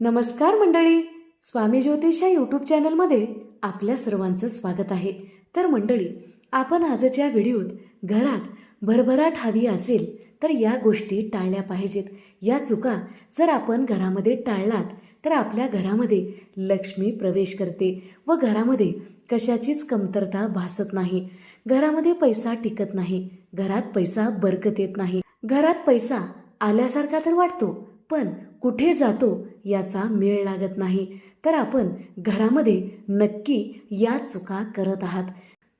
नमस्कार मंडळी. स्वामी ज्योतिष या यूट्यूब चॅनलमध्ये आपल्या सर्वांचं स्वागत आहे. तर मंडळी आपण आजच्या व्हिडिओत घरात भरभराट हवी असेल तर या गोष्टी टाळल्या पाहिजेत. या चुका जर आपण घरामध्ये टाळलात तर आपल्या घरामध्ये लक्ष्मी प्रवेश करते व घरामध्ये कशाचीच कमतरता भासत नाही. घरामध्ये पैसा टिकत नाही. घरात पैसा बरकत येत नाही. घरात पैसा आल्यासारखा तर वाटतो पण कुठे जातो याचा मेळ लागत नाही. तर आपण घरामध्ये नक्की या चुका करत आहात.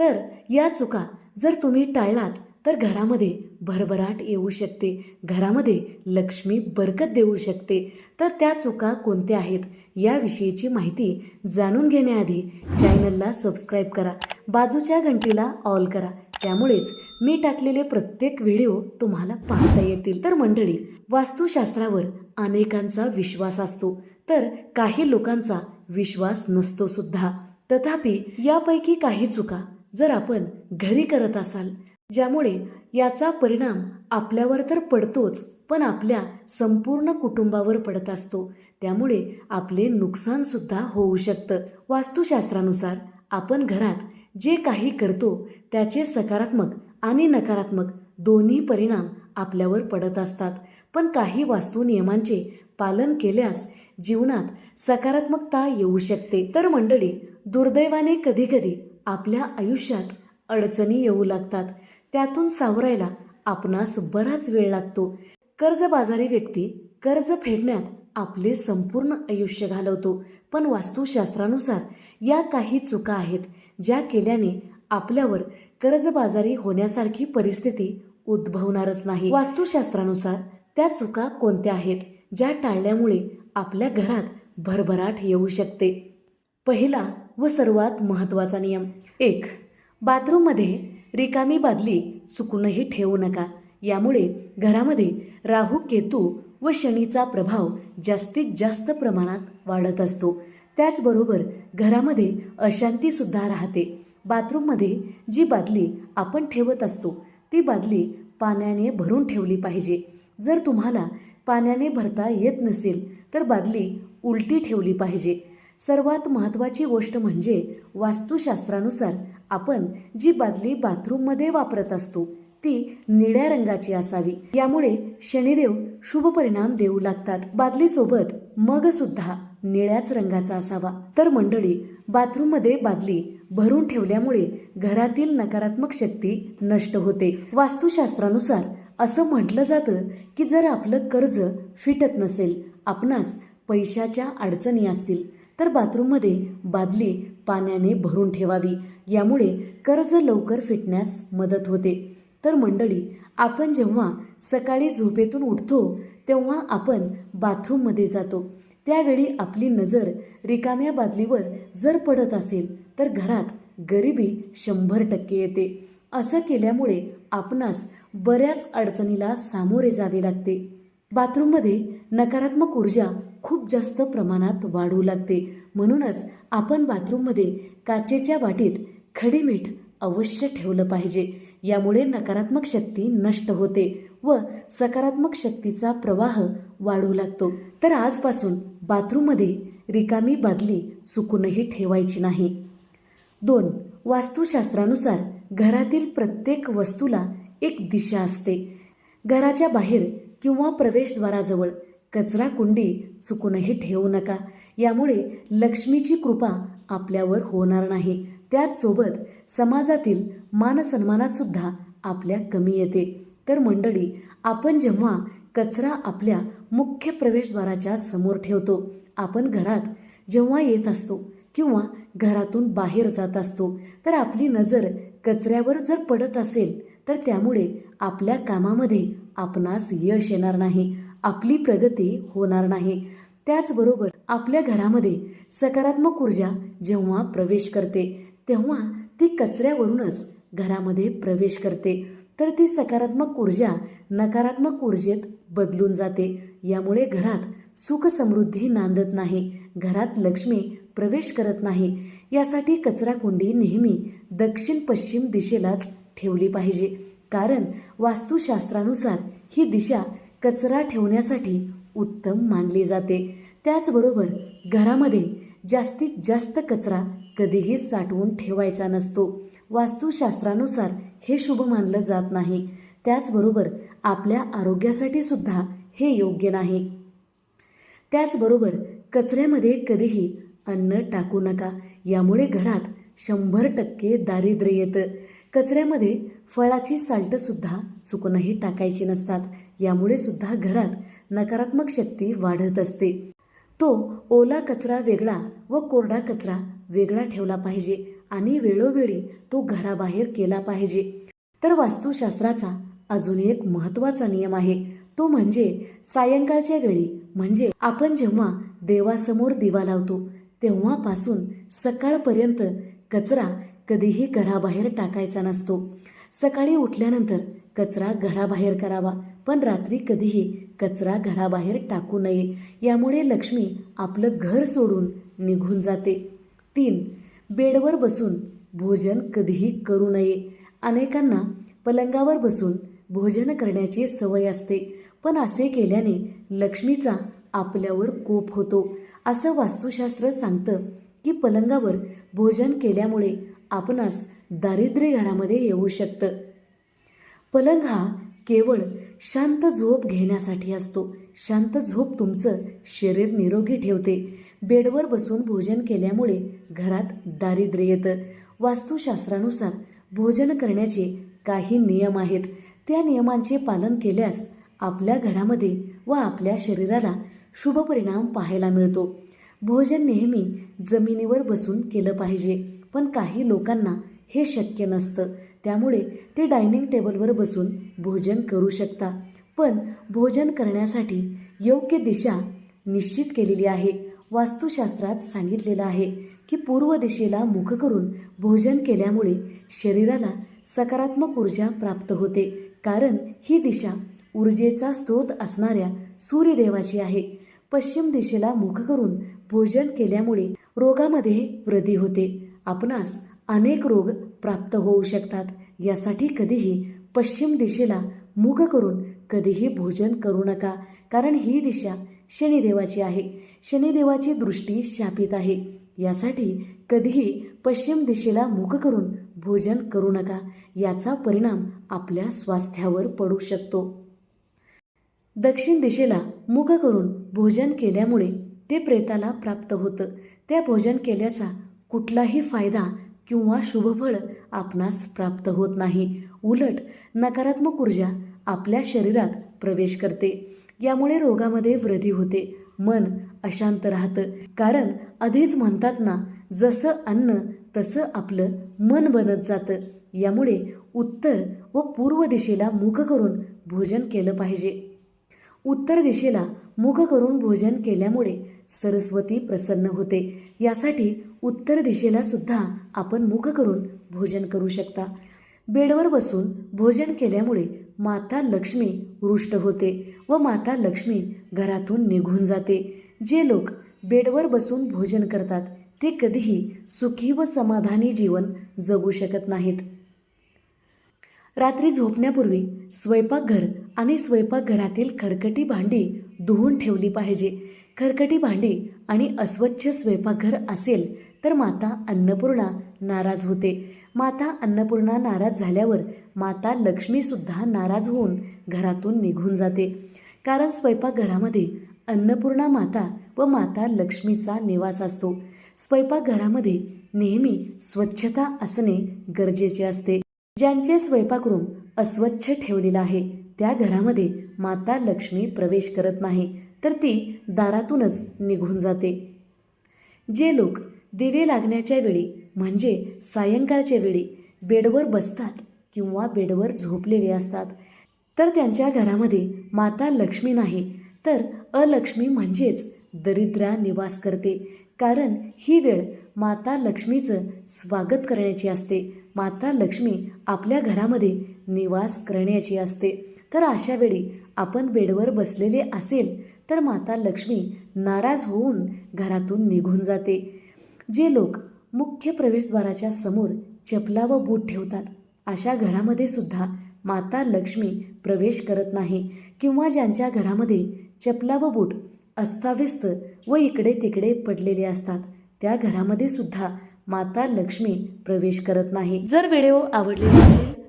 तर या चुका जर तुम्ही टाळलात तर घरामध्ये भरभराट येऊ शकते. घरामध्ये लक्ष्मी बरकत देऊ शकते. तर त्या चुका कोणत्या आहेत? याविषयीची माहिती जाणून घेण्याआधी चॅनलला सबस्क्राईब करा. बाजूच्या घंटीला ऑल करा. त्यामुळेच मी टाकलेले प्रत्येक व्हिडिओ तुम्हाला पाहता येतील. तर मंडळी वास्तुशास्त्रावर अनेकांचा विश्वास असतो. तर काही लोकांचा विश्वास नसतो सुद्धा. तथापि यापैकी काही चुका जर आपण घरी करत असाल ज्यामुळे याचा परिणाम आपल्यावर तर पडतोच पण आपल्या संपूर्ण कुटुंबावर पडत असतो. त्यामुळे आपले नुकसान सुद्धा होऊ शकतं. वास्तुशास्त्रानुसार आपण घरात जे काही करतो त्याचे सकारात्मक आणि नकारात्मक दोन्ही परिणाम आपल्यावर पडत असतात. पण काही वास्तू नियमांचे पालन केल्यास जीवनात सकारात्मकता येऊ शकते. तर मंडळी दुर्दैवाने कधीकधी आपल्या आयुष्यात अडचणी येऊ लागतात. त्यातून सावरायला आपणास बराच वेळ लागतो. कर्जबाजारी व्यक्ती कर्ज फेडण्यात आपले संपूर्ण आयुष्य घालवतो. पण वास्तुशास्त्रानुसार या काही चुका आहेत ज्या केल्याने आपल्यावर कर्जबाजारी होण्यासारखी परिस्थिती उद्भवणारच नाही. वास्तुशास्त्रानुसार त्या चुका कोणत्या आहेत ज्या टाळल्यामुळे आपल्या घरात भरभराट येऊ शकते? पहिला व सर्वात महत्त्वाचा नियम. एक बाथरूममध्ये रिकामी बादली चुकूनही ठेवू नका. यामुळे घरामध्ये राहू केतू व शनीचा प्रभाव जास्तीत जास्त प्रमाणात वाढत असतो. त्याचबरोबर घरामध्ये अशांतीसुद्धा राहते. बाथरूममध्ये जी बादली आपण ठेवत असतो ती बादली पाण्याने भरून ठेवली पाहिजे. जर तुम्हाला पाण्याने भरता येत नसेल तर बादली उलटी ठेवली पाहिजे. सर्वात महत्त्वाची गोष्ट म्हणजे वास्तुशास्त्रानुसार आपण जी बादली बाथरूममध्ये वापरत असतो ती निळ्या रंगाची असावी. यामुळे शनिदेव शुभ परिणाम देऊ लागतात. बादलीसोबत मग सुद्धा निळ्याच रंगाचा असावा. तर मंडळी बाथरूममध्ये बादली भरून ठेवल्यामुळे घरातील नकारात्मक शक्ती नष्ट होते. वास्तुशास्त्रानुसार असं म्हटलं जातं की जर आपलं कर्ज फिटत नसेल आपणास पैशाच्या अडचणी असतील तर बाथरूममध्ये बादली पाण्याने भरून ठेवावी. यामुळे कर्ज लवकर फिटण्यास मदत होते. तर मंडळी आपण जेव्हा सकाळी झोपेतून उठतो तेव्हा आपण बाथरूममध्ये जातो. त्यावेळी आपली नजर रिकाम्या बादलीवर जर पडत असेल तर घरात गरिबी शंभर टक्के येते. असं केल्यामुळे आपणास बऱ्याच अडचणीला सामोरे जावे लागते. बाथरूममध्ये नकारात्मक ऊर्जा खूप जास्त प्रमाणात वाढू लागते. म्हणूनच आपण बाथरूममध्ये काचेच्या वाटीत खडीमीठ अवश्य ठेवलं पाहिजे. यामुळे नकारात्मक शक्ती नष्ट होते. व सकारात्मक शक्तीचा प्रवाह वाढू लागतो. तर आजपासून बाथरूममध्ये रिकामी बादली चुकूनही ठेवायची नाही. दोन वास्तुशास्त्रानुसार घरातील प्रत्येक वस्तूला एक दिशा असते. घराच्या बाहेर किंवा प्रवेशद्वाराजवळ कचरा कुंडी चुकूनही ठेवू नका. यामुळे लक्ष्मीची कृपा आपल्यावर होणार नाही. त्याचसोबत समाजातील मानसन्मानातसुद्धा आपल्या कमी येते. तर मंडळी आपण जेव्हा कचरा आपल्या मुख्य प्रवेशद्वाराच्या समोर ठेवतो आपण घरात जेव्हा येत असतो किंवा घरातून बाहेर जात असतो तर आपली नजर कचऱ्यावर जर पडत असेल तर त्यामुळे आपल्या कामामध्ये आपणास यश येणार नाही आपली प्रगती होणार नाही. त्याचबरोबर आपल्या घरामध्ये सकारात्मक ऊर्जा जेव्हा प्रवेश करते तेव्हा ती कचऱ्यावरूनच घरामध्ये प्रवेश करते. तर ती सकारात्मक ऊर्जा नकारात्मक ऊर्जेत बदलून जाते. यामुळे घरात सुखसमृद्धी नांदत नाही. घरात लक्ष्मी प्रवेश करत नाही. यासाठी कचरा कुंडी नेहमी दक्षिण पश्चिम दिशेलाच ठेवली पाहिजे. कारण वास्तुशास्त्रानुसार ही दिशा कचरा ठेवण्यासाठी उत्तम मानली जाते. त्याचबरोबर घरामध्ये जास्तीत जास्त कचरा कधीही साठवून ठेवायचा नसतो. वास्तुशास्त्रानुसार हे शुभ मानलं जात नाही. त्याचबरोबर आपल्या आरोग्यासाठी सुद्धा हे योग्य नाही. त्याचबरोबर कचऱ्यामध्ये कधीही अन्न टाकू नका. यामुळे घरात शंभर टक्के दारिद्र्य येतं. कचऱ्यामध्ये फळाची साल्टंसुद्धा चुकूनही टाकायची नसतात. यामुळे सुद्धा घरात नकारात्मक शक्ती वाढत असते. तो ओला कचरा वेगळा व कोरडा कचरा वेगळा ठेवला पाहिजे. आणि वेळोवेळी तो घराबाहेर केला पाहिजे. तर वास्तुशास्त्राचा अजून एक महत्त्वाचा नियम आहे. तो म्हणजे सायंकाळच्या वेळी म्हणजे आपण जेव्हा देवासमोर दिवा लावतो तेव्हापासून सकाळपर्यंत कचरा कधीही घराबाहेर टाकायचा नसतो. सकाळी उठल्यानंतर कचरा घराबाहेर करावा पण रात्री कधीही कचरा घराबाहेर टाकू नये. यामुळे लक्ष्मी आपलं घर सोडून निघून जाते. तीन बेडवर बसून भोजन कधीही करू नये. अनेकांना पलंगावर बसून भोजन करण्याची सवय असते पण असे केल्याने लक्ष्मीचा आपल्यावर कोप होतो. असं वास्तुशास्त्र सांगतं की पलंगावर भोजन केल्यामुळे आपणास दारिद्र्य घरामध्ये येऊ शकतं. पलंग हा केवळ शांत झोप घेण्यासाठी असतो. शांत झोप तुमचं शरीर निरोगी ठेवते. बेडवर बसून भोजन केल्यामुळे घरात दारिद्र्य येतं. वास्तुशास्त्रानुसार भोजन करण्याचे काही नियम आहेत. त्या नियमांचे पालन केल्यास आपल्या घरामध्ये व आपल्या शरीराला शुभ परिणाम पाहायला मिळतो. भोजन नेहमी जमिनीवर बसून केलं पाहिजे पण काही लोकांना हे शक्य नसतं. त्यामुळे ते डायनिंग टेबलवर बसून भोजन करू शकता. पण भोजन करण्यासाठी योग्य दिशा निश्चित केलेली आहे. वास्तुशास्त्रात सांगितलेलं आहे की पूर्व दिशेला मुख करून भोजन केल्यामुळे शरीराला सकारात्मक ऊर्जा प्राप्त होते. कारण ही दिशा ऊर्जेचा स्रोत असणाऱ्या सूर्यदेवाची आहे. पश्चिम दिशेला मुख करून भोजन केल्यामुळे रोगामध्ये वृद्धी होते. आपणास अनेक रोग प्राप्त होऊ शकतात. यासाठी कधीही पश्चिम दिशेला मुख करून कधीही भोजन करू नका. कारण ही दिशा शनिदेवाची आहे. शनिदेवाची दृष्टी शापित आहे. यासाठी कधीही पश्चिम दिशेला मुख करून भोजन करू नका. याचा परिणाम आपल्या स्वास्थ्यावर पडू शकतो. दक्षिण दिशेला मुख करून भोजन केल्यामुळे ते प्रेताला प्राप्त होतं. त्या भोजन केल्याचा कुठलाही फायदा किंवा शुभफळ आपणास प्राप्त होत नाही. उलट नकारात्मक ऊर्जा आपल्या शरीरात प्रवेश करते. यामुळे रोगामध्ये वृद्धी होते. मन अशांत राहतं. कारण आधीच म्हणतात ना जसं अन्न तसं आपलं मन बनत जातं. यामुळे उत्तर व पूर्व दिशेला मुख करून भोजन केलं पाहिजे. उत्तर दिशेला मुख करून भोजन केल्यामुळे सरस्वती प्रसन्न होते. यासाठी उत्तर दिशेला सुद्धा आपण मुख करून भोजन करू शकता. बेडवर बसून भोजन केल्यामुळे माता लक्ष्मी रुष्ट होते व माता लक्ष्मी घरातून निघून जाते. जे लोक बेडवर बसून भोजन करतात ते कधीही सुखी व समाधानी जीवन जगू शकत नाहीत. रात्री झोपण्यापूर्वी स्वयंपाकघर आणि स्वयंपाकघरातील खरकटी भांडी धुवून ठेवली पाहिजे. खरकटी भांडी आणि अस्वच्छ स्वयंपाकघर असेल तर माता अन्नपूर्णा नाराज होते. माता अन्नपूर्णा नाराज झाल्यावर माता लक्ष्मीसुद्धा नाराज होऊन घरातून निघून जाते. कारण स्वयंपाकघरामध्ये अन्नपूर्णा माता व माता लक्ष्मीचा निवास असतो. स्वयंपाकघरामध्ये नेहमी स्वच्छता असणे गरजेचे असते. ज्यांचे स्वयंपाकरूम अस्वच्छ ठेवलेला आहे त्या घरामध्ये माता लक्ष्मी प्रवेश करत नाही. तर ती दारातूनच निघून जाते. जे लोक दिवे लागण्याच्या वेळी म्हणजे सायंकाळच्या वेळी बेडवर बसतात किंवा बेडवर झोपलेले असतात तर त्यांच्या घरामध्ये माता लक्ष्मी नाही तर अलक्ष्मी म्हणजेच दरिद्रा निवास करते. कारण ही वेळ माता लक्ष्मीचं स्वागत करण्याची असते. माता लक्ष्मी आपल्या घरामध्ये निवास करण्याची असते. तर अशावेळी आपण बेडवर बसलेले असेल तर माता लक्ष्मी नाराज होऊन घरातून निघून जाते. जे लोक मुख्य प्रवेशद्वाराच्या समोर चपला व बूट ठेवतात अशा घरामध्ये सुद्धा माता लक्ष्मी प्रवेश करत नाही किंवा ज्यांच्या घरामध्ये चपला व बूट अस्ताव्यस्त व इकडे तिकडे पडलेले असतात त्या घरामध्ये सुद्धा माता लक्ष्मी प्रवेश करत नाही. जर व्हिडिओ आवडलेला असेल